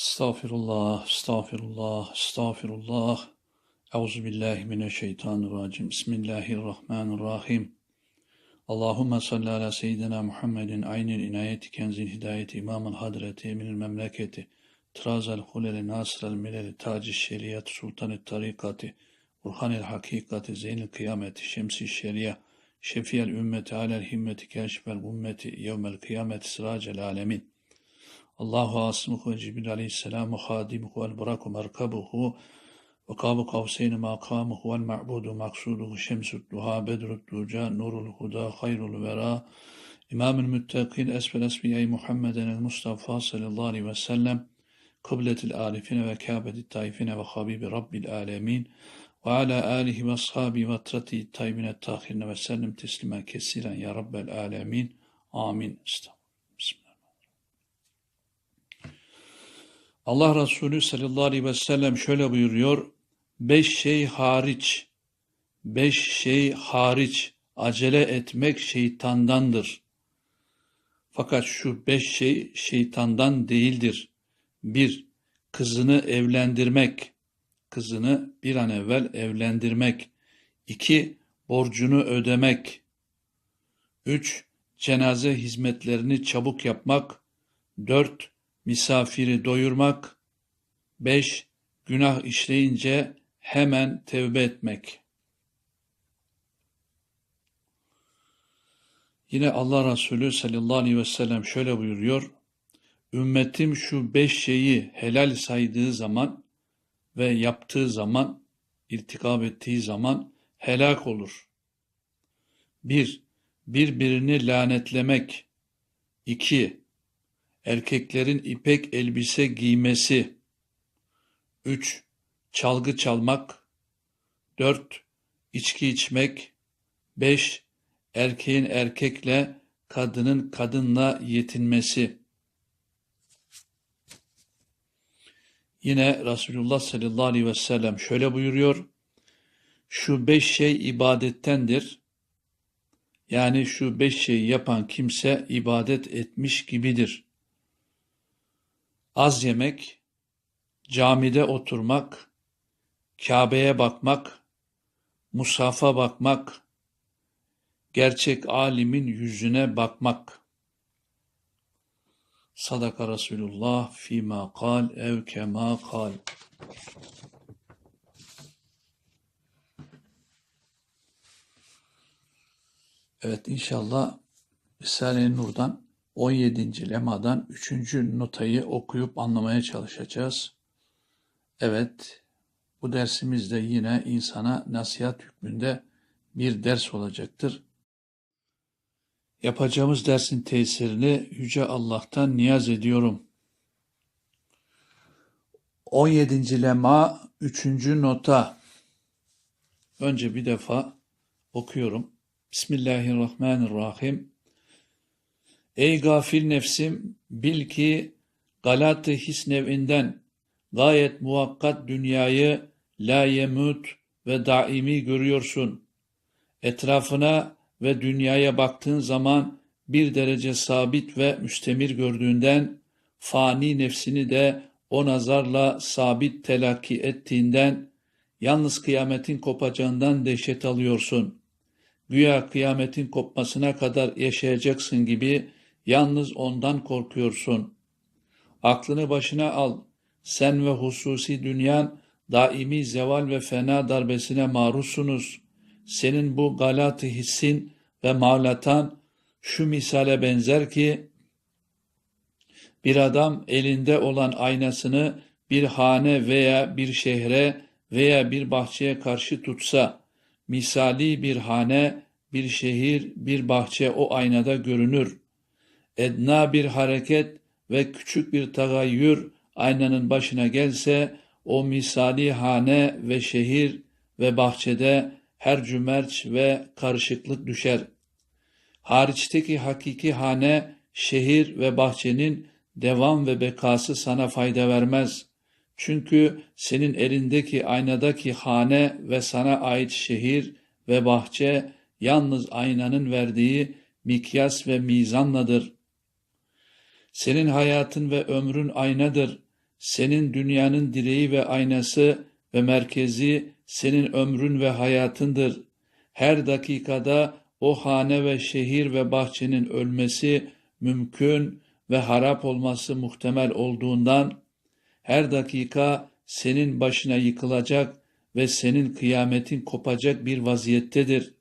Estağfirullah, estağfirullah, estağfirullah. Euzu billahi mineşşeytanirracim. Bismillahirrahmanirrahim. Allahümme salli ala seyyidina Muhammedin aynil inayeti kenzil hidayeti imamın hadreti eminil memleketi trazal huleli nasrel mileli taci şeriyat sultanı tarikati burhanil hakikati zeynil kıyameti şemsi şeria şefiyel ümmeti alel himmeti keşfel ümmeti yevmel kıyameti sıracel alemin Allahu asmuhu ve Cibril aleyhisselamu hadimuhu vel bıraku merkabuhu ve kabu kavseyni makamuhu vel ma'budu maksuduhu şemsud duha bedrud duca nurul huda hayrul vera İmamül müttakin esfel esmiyey Muhammeden el Mustafa sallallahu aleyhi ve sellem kıbletil arifine ve kâbeti taifine ve habibi rabbil alemin ve ala alihi ve ashabi ve trati tayyibine tahirine ve sellem teslimen kesiren ya rabbel alemin amin. Estağfurullah. Allah Resulü sallallahu aleyhi ve sellem şöyle buyuruyor. Beş şey hariç, beş şey hariç acele etmek şeytandandır. Fakat şu beş şey şeytandan değildir. Bir, kızını evlendirmek, kızını bir an evvel evlendirmek. İki, borcunu ödemek. Üç, cenaze hizmetlerini çabuk yapmak. Dört, misafiri doyurmak. Beş, günah işleyince hemen tevbe etmek. Yine Allah Resulü sallallahu aleyhi ve sellem şöyle buyuruyor. Ümmetim şu beş şeyi helal saydığı zaman ve yaptığı zaman, irtikab ettiği zaman helak olur. Bir, birbirini lanetlemek. İki, erkeklerin ipek elbise giymesi. Üç, çalgı çalmak. Dört, içki içmek. Beş, erkeğin erkekle, kadının kadınla yetinmesi. Yine Resulullah sallallahu aleyhi ve sellem şöyle buyuruyor. Şu beş şey ibadettendir. Yani şu beş şeyi yapan kimse ibadet etmiş gibidir. Az yemek, camide oturmak, Kabe'ye bakmak, musafa bakmak, gerçek alimin yüzüne bakmak. Sadaka Resulullah fîmâ kal ev kemâ kal. Evet inşallah Risale-i Nur'dan 17. lemadan 3. notayı okuyup anlamaya çalışacağız. Evet bu dersimiz de yine insana nasihat hükmünde bir ders olacaktır. Yapacağımız dersin tesirini Yüce Allah'tan niyaz ediyorum. 17. lema 3. nota. Önce bir defa okuyorum. Bismillahirrahmanirrahim. Ey gafil nefsim bil ki galat-ı his nevinden gayet muvakkat dünyayı la yemut ve daimi görüyorsun. Etrafına ve dünyaya baktığın zaman bir derece sabit ve müstemir gördüğünden, fani nefsini de o nazarla sabit telakki ettiğinden, yalnız kıyametin kopacağından dehşet alıyorsun. Güya kıyametin kopmasına kadar yaşayacaksın gibi yalnız ondan korkuyorsun. Aklını başına al. Sen ve hususi dünyan daimi zeval ve fena darbesine maruzsunuz.'' senin bu galatı hissin ve mağlatan şu misale benzer ki, bir adam elinde olan aynasını bir hane veya bir şehre veya bir bahçeye karşı tutsa, misali bir hane, bir şehir, bir bahçe o aynada görünür. Edna bir hareket ve küçük bir tagayyür aynanın başına gelse, o misali hane ve şehir ve bahçede her cümerç ve karışıklık düşer. Hariçteki hakiki hane, şehir ve bahçenin devam ve bekası sana fayda vermez. Çünkü senin elindeki aynadaki hane ve sana ait şehir ve bahçe yalnız aynanın verdiği mikyas ve mizanladır. Senin hayatın ve ömrün aynadır. senin dünyanın direği ve aynası ve merkezi senin ömrün ve hayatındır. Her dakikada o hane ve şehir ve bahçenin ölmesi mümkün ve harap olması muhtemel olduğundan her dakika senin başına yıkılacak ve senin kıyametin kopacak bir vaziyettedir.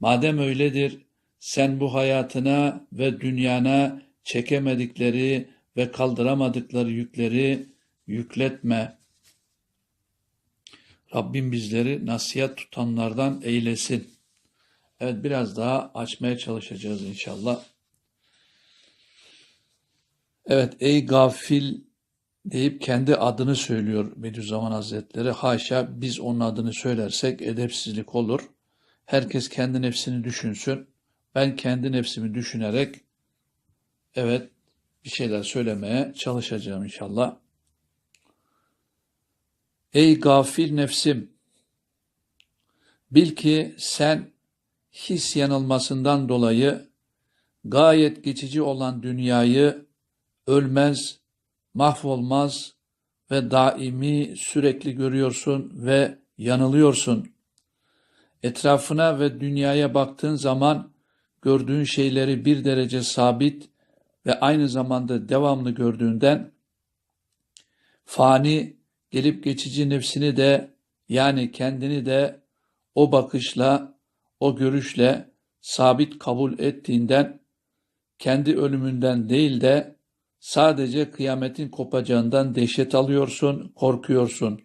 Madem öyledir, sen bu hayatına ve dünyana çekemedikleri ve kaldıramadıkları yükleri yükletme. Rabbim bizleri nasihat tutanlardan eylesin. Evet biraz daha açmaya çalışacağız inşallah. Evet ey gafil deyip kendi adını söylüyor Bediüzzaman Hazretleri. Haşa biz onun adını söylersek edepsizlik olur. Herkes kendi nefsini düşünsün. Ben kendi nefsimi düşünerek evet bir şeyler söylemeye çalışacağım inşallah. Ey gafil nefsim! Bil ki sen his yanılmasından dolayı gayet geçici olan dünyayı ölmez, mahvolmaz ve daimi sürekli görüyorsun ve yanılıyorsun. Etrafına ve dünyaya baktığın zaman gördüğün şeyleri bir derece sabit ve aynı zamanda devamlı gördüğünden fani gelip geçici nefsini de yani kendini de o bakışla, o görüşle sabit kabul ettiğinden kendi ölümünden değil de sadece kıyametin kopacağından dehşet alıyorsun, korkuyorsun.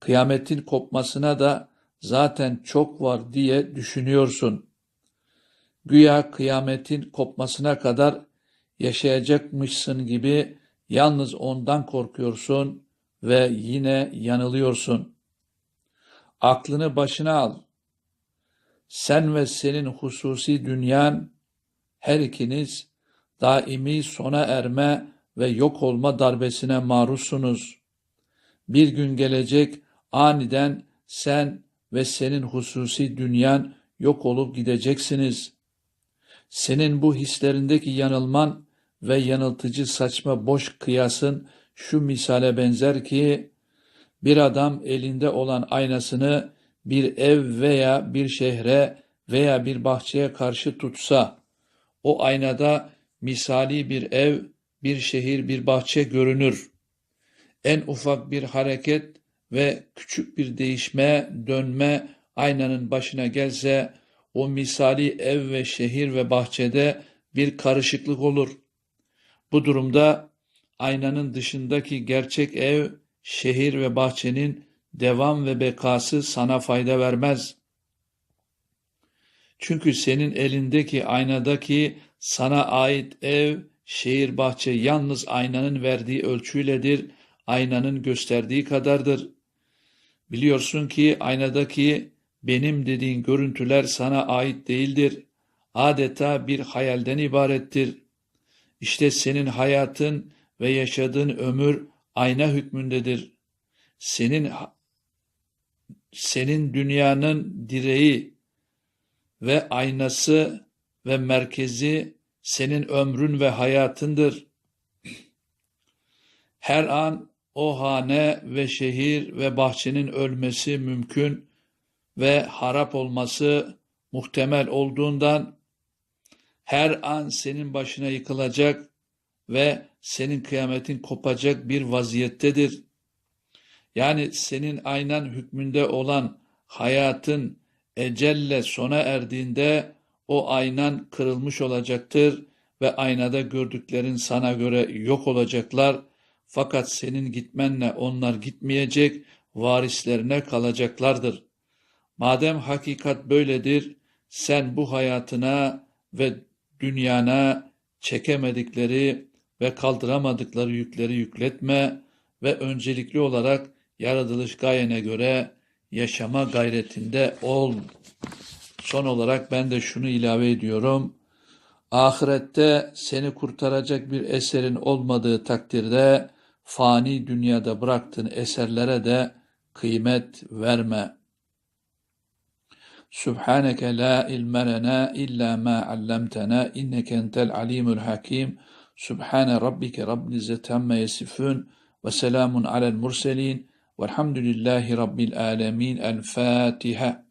Kıyametin kopmasına da zaten çok var diye düşünüyorsun. Güya kıyametin kopmasına kadar yaşayacakmışsın gibi yalnız ondan korkuyorsun ve yine yanılıyorsun. Aklını başına al. Sen ve senin hususi dünyan her ikiniz daimi sona erme ve yok olma darbesine maruzsunuz. Bir gün gelecek aniden sen ve senin hususi dünyan yok olup gideceksiniz. Senin bu hislerindeki yanılman ve yanıltıcı saçma boş kıyasın şu misale benzer ki bir adam elinde olan aynasını bir ev veya bir şehre veya bir bahçeye karşı tutsa o aynada misali bir ev, bir şehir, bir bahçe görünür. En ufak bir hareket ve küçük bir değişme, dönme aynanın başına gelse o misali ev ve şehir ve bahçede bir karışıklık olur. Bu durumda aynanın dışındaki gerçek ev, şehir ve bahçenin devam ve bekası sana fayda vermez. Çünkü senin elindeki aynadaki sana ait ev, şehir, bahçe yalnız aynanın verdiği ölçüyledir, aynanın gösterdiği kadardır. Biliyorsun ki aynadaki benim dediğin görüntüler sana ait değildir. Adeta bir hayalden ibarettir. İşte senin hayatın ve yaşadığın ömür ayna hükmündedir. Senin senin dünyanın direği ve aynası ve merkezi senin ömrün ve hayatındır. Her an o hane ve şehir ve bahçenin ölmesi mümkün ve harap olması muhtemel olduğundan her an senin başına yıkılacak ve senin kıyametin kopacak bir vaziyettedir. Yani senin aynen hükmünde olan hayatın ecelle sona erdiğinde o aynan kırılmış olacaktır ve aynada gördüklerin sana göre yok olacaklar. Fakat senin gitmenle onlar gitmeyecek, varislerine kalacaklardır. Madem hakikat böyledir, sen bu hayatına ve dünyana çekemedikleri ve kaldıramadıkları yükleri yükletme ve öncelikli olarak yaratılış gayene göre yaşama gayretinde ol. Son olarak ben de şunu ilave ediyorum. Ahirette seni kurtaracak bir eserin olmadığı takdirde fani dünyada bıraktığın eserlere de kıymet verme. سبحانك لا علم لنا إلا ما علمتنا إنك أنت العليم الحكيم. سبحان ربك رب العزة عما يصفون وسلام على المرسلين والحمد لله رب العالمين. الفاتحة.